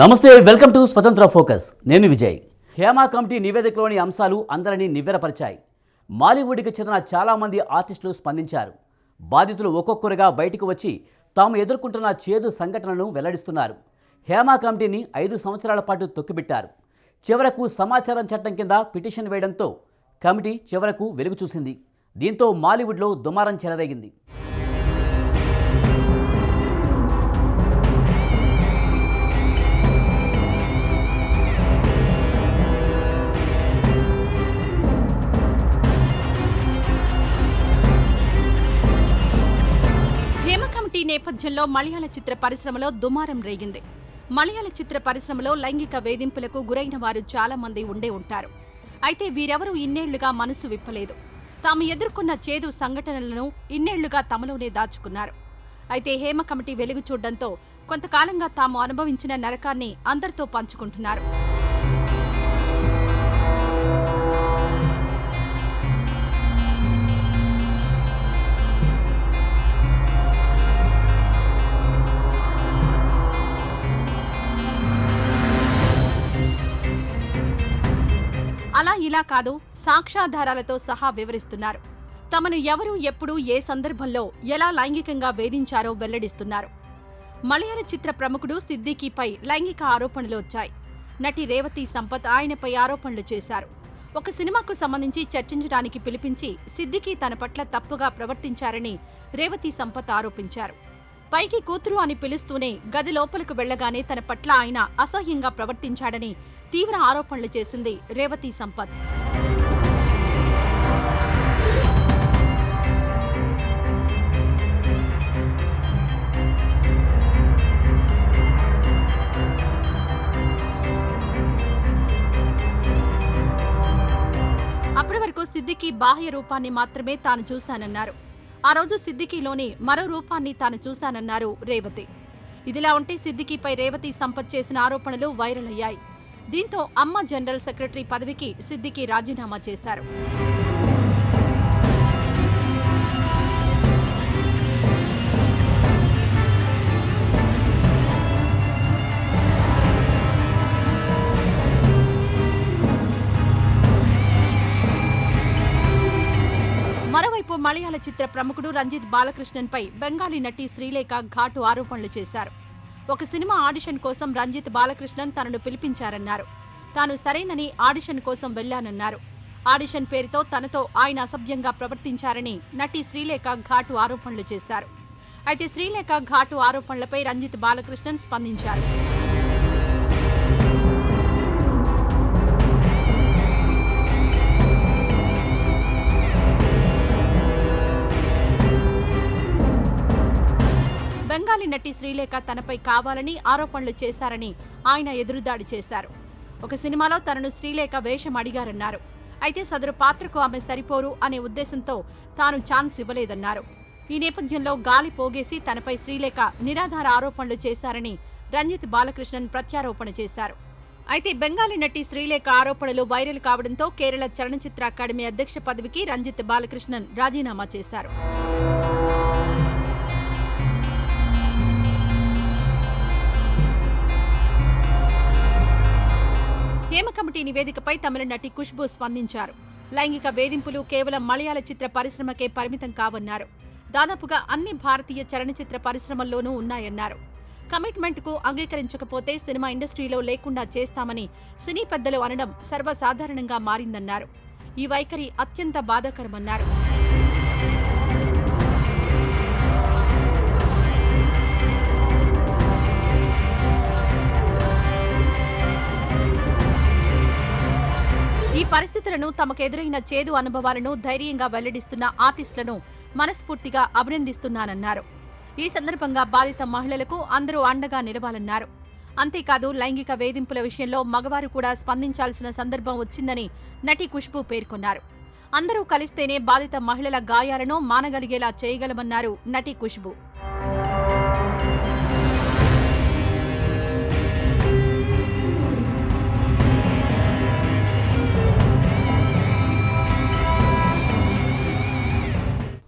నమస్తే welcome to స్వతంత్ర focus. నేను విజయ్. హేమా కమిటీ నివేదికలోని అంశాలు అందరినీ నివ్వెరపరిచాయి. మాలీవుడ్కి చెందిన చాలామంది ఆర్టిస్టులు స్పందించారు. బాధితులు ఒక్కొక్కరుగా బయటకు వచ్చి తాము ఎదుర్కొంటున్న చేదు సంఘటనలను వెల్లడిస్తున్నారు. హేమా కమిటీని ఐదు సంవత్సరాల పాటు తొక్కిపెట్టారు. చివరకు సమాచారం చట్టం కింద పిటిషన్ వేయడంతో కమిటీ చివరకు వెలుగు చూసింది. దీంతో మాలీవుడ్లో దుమారం చెలరేగింది. నేపథ్యంలో మలయాళ చిత్ర పరిశ్రమలో దుమారం రేగింది. మలయాళ చిత్ర పరిశ్రమలో లైంగిక వేధింపులకు గురైన వారు చాలా మంది ఉండే ఉంటారు. అయితే వీరెవరూ ఇన్నేళ్ళుగా మనసు విప్పలేదు. తాము ఎదుర్కొన్న చేదు సంఘటనలను ఇన్నేళ్ళుగా తమలోనే దాచుకున్నారు. అయితే హేమ కమిటీ వెలుగు చూడడంతో కొంతకాలంగా తాము అనుభవించిన నరకాన్ని అందరితో పంచుకుంటున్నారు. ఇలా కాదు సాక్ష్యాధారాలతో సహా వివరిస్తున్నారు. తమను ఎవరు ఎప్పుడు ఏ సందర్భంలో ఎలా లైంగికంగా వేధించారో వెల్లడిస్తున్నారు. మలయాళ చిత్ర ప్రముఖుడు సిద్దికీపై లైంగిక ఆరోపణలు వచ్చాయి. నటి రేవతి సంపత్ ఆయనపై ఆరోపణలు చేశారు. ఒక సినిమాకు సంబంధించి చర్చించడానికి పిలిపించి సిద్దికీ తన పట్ల తప్పుగా ప్రవర్తించారని రేవతి సంపత్ ఆరోపించారు. పైకి కూతురు అని పిలుస్తూనే గది లోపలకు వెళ్ళగానే తన పట్ల ఆయన అసహ్యంగా ప్రవర్తించాడని తీవ్ర ఆరోపణలు చేసింది రేవతి సంపత్. అప్పటి వరకు సిద్దికి బాహ్య రూపాన్ని మాత్రమే తాను చూశానన్నారు. ఆ రోజు సిద్దికీలోని మరో రూపాన్ని తాను చూశానన్నారు రేవతి. ఇదిలా ఉంటే సిద్దికీపై రేవతి సంపత్ చేసిన ఆరోపణలు వైరల్ అయ్యాయి. దీంతో అమ్మ జనరల్ సెక్రటరీ పదవికి సిద్దికి రాజీనామా చేశారు. మలయాళ చిత్ర ప్రముఖుడు రంజిత్ బాలకృష్ణన్పై బెంగాలీ నటి శ్రీలేఖ ఘాటు ఆరోపణలు చేశారు. ఒక సినిమా ఆడిషన్ కోసం రంజిత్ బాలకృష్ణన్ తనను పిలిపించారన్నారు. తాను సరేనని ఆడిషన్ కోసం వెళ్ళానన్నారు ఆడిషన్ పేరుతో తనతో ఆయన అసభ్యంగా ప్రవర్తించారని నటి శ్రీలేఖ ఘాటు ఆరోపణలు చేశారు. అయితే శ్రీలేఖ ఘాటు ఆరోపణలపై రంజిత్ బాలకృష్ణన్ స్పందించారు. నటి శ్రీలేఖ తనపై కావాలని ఆరోపణలు చేశారని ఆయన ఎదురుదాడి చేశారు. ఒక సినిమాలో తనను శ్రీలేఖ వేషం అడిగారన్నారు. అయితే సదరు పాత్రకు ఆమె సరిపోరు అనే ఉద్దేశంతో తాను ఛాన్స్ ఇవ్వలేదన్నారు. ఈ నేపథ్యంలో గాలి పోగేసి తనపై శ్రీలేఖ నిరాధార ఆరోపణలు చేశారని రంజిత్ బాలకృష్ణన్ ప్రత్యారోపణ చేశారు. అయితే బెంగాలీ నటి శ్రీలేఖ ఆరోపణలు వైరల్ కావడంతో కేరళ చలనచిత్ర అకాడమీ అధ్యక్ష పదవికి రంజిత్ బాలకృష్ణన్ రాజీనామా చేశారు. నివేదికపై తమిళ నటి ఖుష్బు స్పందించారు. లైంగిక వేధింపులు కేవలం మలయాళ చిత్ర పరిశ్రమకే పరిమితం కావన్నారు. దాదాపుగా అన్ని భారతీయ చలనచిత్ర పరిశ్రమల్లోనూ ఉన్నాయన్నారు. కమిట్మెంట్కు అంగీకరించకపోతే సినిమా ఇండస్ట్రీలో లేకుండా చేస్తామని సినీ పెద్దలు అనడం సర్వసాధారణంగా మారిందన్నారు. ఈ వైఖరి అత్యంత బాధాకరమన్నారు. ఈ పరిస్థితులను తమకెదురైన చేదు అనుభవాలను ధైర్యంగా వెల్లడిస్తున్న ఆర్టిస్టులను మనస్ఫూర్తిగా అభినందిస్తున్నానన్నారు. ఈ సందర్భంగా బాధిత మహిళలకు అందరూ అండగా నిలవాలన్నారు. అంతేకాదు లైంగిక వేధింపుల విషయంలో మగవారు కూడా స్పందించాల్సిన సందర్భం వచ్చిందని నటి ఖుష్బు పేర్కొన్నారు. అందరూ కలిస్తేనే బాధిత మహిళల గాయాలను మానగలిగేలా చేయగలమన్నారు నటి ఖుష్బు.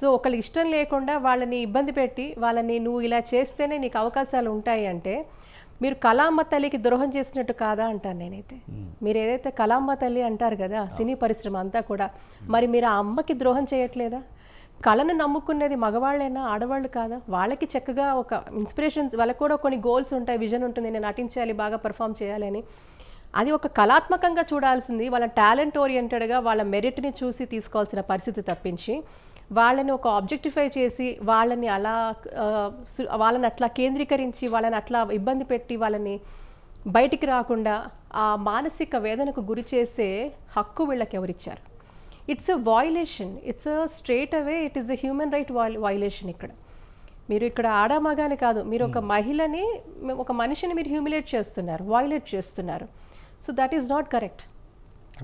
సో ఒకళ్ళు ఇష్టం లేకుండా వాళ్ళని ఇబ్బంది పెట్టి వాళ్ళని నువ్వు ఇలా చేస్తేనే నీకు అవకాశాలు ఉంటాయి అంటే మీరు కళామ్మ తల్లికి ద్రోహం చేసినట్టు కాదా అంటాను నేనైతే. మీరు ఏదైతే కళామ్మ తల్లి అంటారు కదా సినీ పరిశ్రమ అంతా కూడా మరి మీరు ఆ అమ్మకి ద్రోహం చేయట్లేదా? కళను నమ్ముకునేది మగవాళ్ళైనా ఆడవాళ్ళు కాదా? వాళ్ళకి చక్కగా ఒక ఇన్స్పిరేషన్స్ వాళ్ళకి కూడా కొన్ని గోల్స్ ఉంటాయి విజన్ ఉంటుంది నేను నటించాలి బాగా పర్ఫామ్ చేయాలని అది ఒక కళాత్మకంగా చూడాల్సింది వాళ్ళ టాలెంట్ ఓరియంటెడ్గా వాళ్ళ మెరిట్ని చూసి తీసుకోవాల్సిన పరిస్థితి తప్పించి వాళ్ళని ఒక ఆబ్జెక్టిఫై చేసి వాళ్ళని అలా వాళ్ళని అట్లా కేంద్రీకరించి వాళ్ళని అట్లా ఇబ్బంది పెట్టి వాళ్ళని బయటికి రాకుండా ఆ మానసిక వేదనకు గురి చేసే హక్కు వీళ్ళకి ఎవరిచ్చారు? It's a violation it's a straight away it is a human right violation ఇక్కడ. మీరు ఇక్కడ ఆడ మగాని కాదు మీరు ఒక మహిళని ఒక మనిషిని మీరు హ్యూమిలేట్ చేస్తున్నారు వాయిలేట్ చేస్తున్నారు. So that is not correct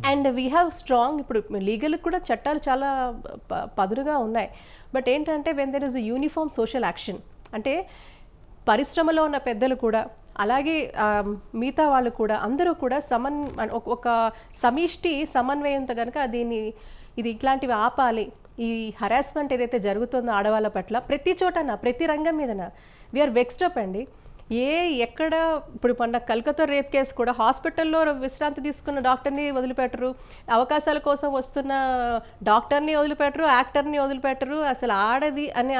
and we have strong ఇప్పుడు లీగల్ కూడా చట్టాలు చాలా ప- పదునుగా ఉన్నాయి. బట్ ఏంటంటే when there is uniform social action అంటే పరిశ్రమలో ఉన్న పెద్దలు కూడా అలాగే మిగతా వాళ్ళు కూడా అందరూ కూడా సమన్ ఒక- ఒక సమిష్టి సమన్వయంతో కనుక దీన్ని ఇది ఇట్లాంటివి ఆపాలి. ఈ హరాస్మెంట్ ఏదైతే జరుగుతుందో ఆడవాళ్ళ పట్ల ప్రతి చోటన ప్రతి రంగం మీదన వీఆర్ వెక్స్టప్ అండి. ఏ ఎక్కడ? ఇప్పుడు మొన్న కలకత్తా రేప్ కేసు కూడా హాస్పిటల్లో విశ్రాంతి తీసుకున్న డాక్టర్ని వదిలిపెట్టరు. అవకాశాల కోసం వస్తున్న డాక్టర్ని వదిలిపెట్టరు యాక్టర్ని వదిలిపెట్టరు. అసలు ఆడది అని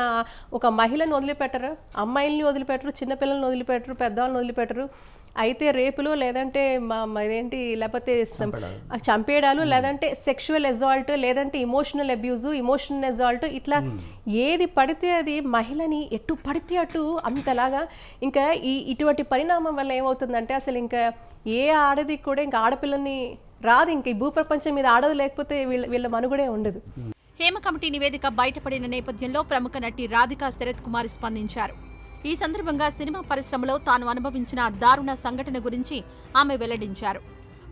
ఒక మహిళను వదిలిపెట్టరు? అమ్మాయిల్ని వదిలిపెట్టరు చిన్నపిల్లల్ని వదిలిపెట్టరు పెద్దవాళ్ళని వదిలిపెట్టరు. అయితే రేపులు లేదంటే మా ఇదేంటి లేకపోతే చంపేయడాలు లేదంటే సెక్షువల్ ఎజాల్ట్ లేదంటే ఇమోషనల్ అబ్యూజు ఇమోషనల్ ఎజాల్ట్ ఇట్లా ఏది పడితే అది మహిళని ఎటు పడితే అటు అంతలాగా ఇంకా ఈ ఇటువంటి పరిణామం వల్ల ఏమవుతుందంటే అసలు ఇంకా ఏ ఆడది కూడా ఇంకా ఆడపిల్లని రాదు ఇంకా ఈ భూప్రపంచం మీద ఆడదు లేకపోతే వీళ్ళ వీళ్ళ మనుగడే ఉండదు. హేమ కమిటీ నివేదిక బయటపడిన నేపథ్యంలో ప్రముఖ నటి రాధికా శరత్ కుమార్ స్పందించారు. ఈ సందర్భంగా సినిమా పరిశ్రమలో తాను అనుభవించిన దారుణ సంఘటన గురించి ఆమె వెల్లడించారు.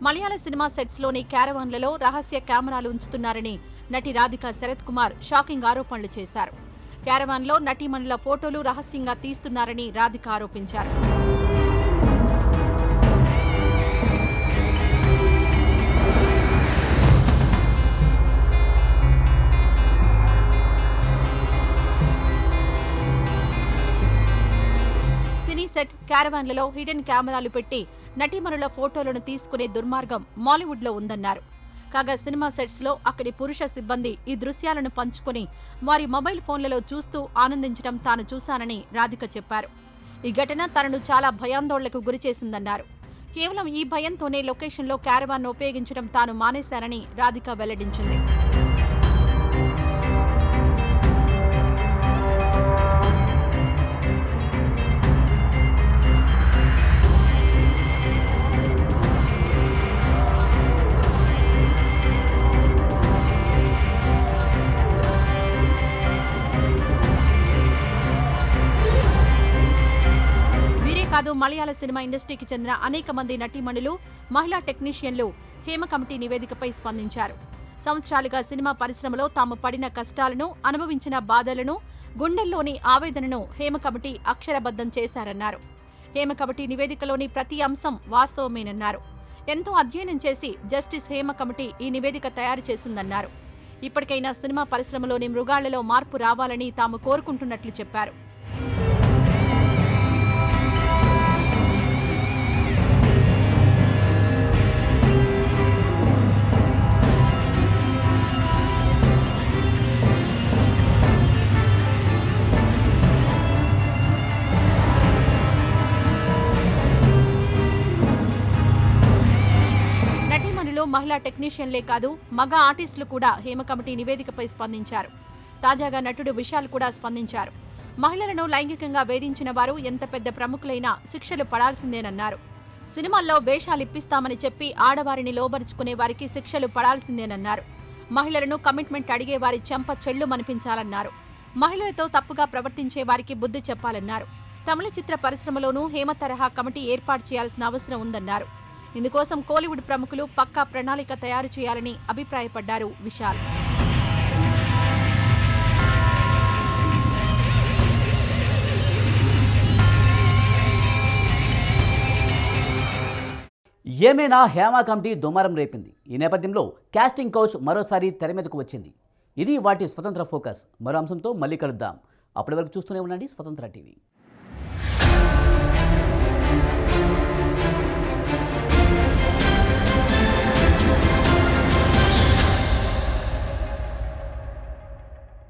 మలయాళ సినిమా సెట్స్లోని క్యారవాన్లలో రహస్య కెమెరాలు ఉంచుతున్నారని నటి రాధిక శరత్ కుమార్ షాకింగ్ ఆరోపణలు చేశారు. క్యారవాన్లో నటీమణుల ఫోటోలు రహస్యంగా తీస్తున్నారని రాధిక ఆరోపించారు. సెట్ క్యారవాన్లలో హిడెన్ కెమెరాలు పెట్టి నటీమణుల ఫోటోలను తీసుకునే దుర్మార్గం మాలీవుడ్లో ఉందన్నారు. కాగా సినిమా సెట్స్లో అక్కడి పురుష సిబ్బంది ఈ దృశ్యాలను పంచుకొని వారి మొబైల్ ఫోన్లలో చూస్తూ ఆనందించడం తాను చూశానని రాధిక చెప్పారు. ఈ ఘటన తనను చాలా భయాందోళనకు గురిచేసిందన్నారు కేవలం ఈ భయంతోనే లొకేషన్లో క్యారవాన్ ఉపయోగించడం తాను మానేశానని రాధిక వెల్లడించింది. అంతేకాదు కాదు మలయాళ సినిమా ఇండస్ట్రీకి చెందిన అనేక మంది నటీమణులు మహిళా టెక్నీషియన్లు హేమ కమిటీ నివేదికపై స్పందించారు. సంవత్సరాలుగా సినిమా పరిశ్రమలో తాము పడిన కష్టాలను అనుభవించిన బాధలను గుండెల్లోని ఆవేదనను హేమ కమిటీ అక్షరబద్ధం చేశారన్నారు. హేమ కమిటీ నివేదికలోని ప్రతి అంశం వాస్తవమేనన్నారు. ఎంతో అధ్యయనం చేసి జస్టిస్ హేమ కమిటీ ఈ నివేదిక తయారు చేసిందన్నారు. ఇప్పటికైనా సినిమా పరిశ్రమలోని మృగాళ్ళలో మార్పు రావాలని తాము కోరుకుంటున్నట్లు చెప్పారు. మహిళా టెక్నీషియన్లే కాదు మగ ఆర్టిస్టులు కూడా హేమ కమిటీ నివేదికపై స్పందించారు. తాజాగా నటుడు విశాల్ కూడా స్పందించారు. మహిళలను లైంగికంగా వేధించిన వారు ఎంత పెద్ద ప్రముఖులైనా శిక్షలు పడాల్సిందేనన్నారు. సినిమాల్లో వేషాలు ఇప్పిస్తామని చెప్పి ఆడవారిని లోబరుచుకునే వారికి శిక్షలు పడాల్సిందేనన్నారు. మహిళలను కమిట్మెంట్ అడిగే వారి చెంప చెళ్ళు మనిపించాలన్నారు మహిళలతో తప్పుగా ప్రవర్తించే వారికి బుద్ధి చెప్పాలన్నారు. తమిళ చిత్ర పరిశ్రమలోనూ హేమ తరహా కమిటీ ఏర్పాటు చేయాల్సిన అవసరం ఉందన్నారు. ఇందుకోసం కోలీవుడ్ ప్రముఖులు పక్కా ప్రణాళిక తయారు చేయాలని అభిప్రాయపడ్డారు విశాల్. ఏమైనా హేమా కమిటీ దుమారం రేపింది. ఈ నేపథ్యంలో కాస్టింగ్ కౌచ్ మరోసారి తెర మీదకు వచ్చింది. ఇది వాటి స్వతంత్ర ఫోకస్ మరో అంశంతో మళ్ళీ కలుద్దాం. అప్పటి వరకు చూస్తూనే ఉండండి స్వతంత్ర టీవీ.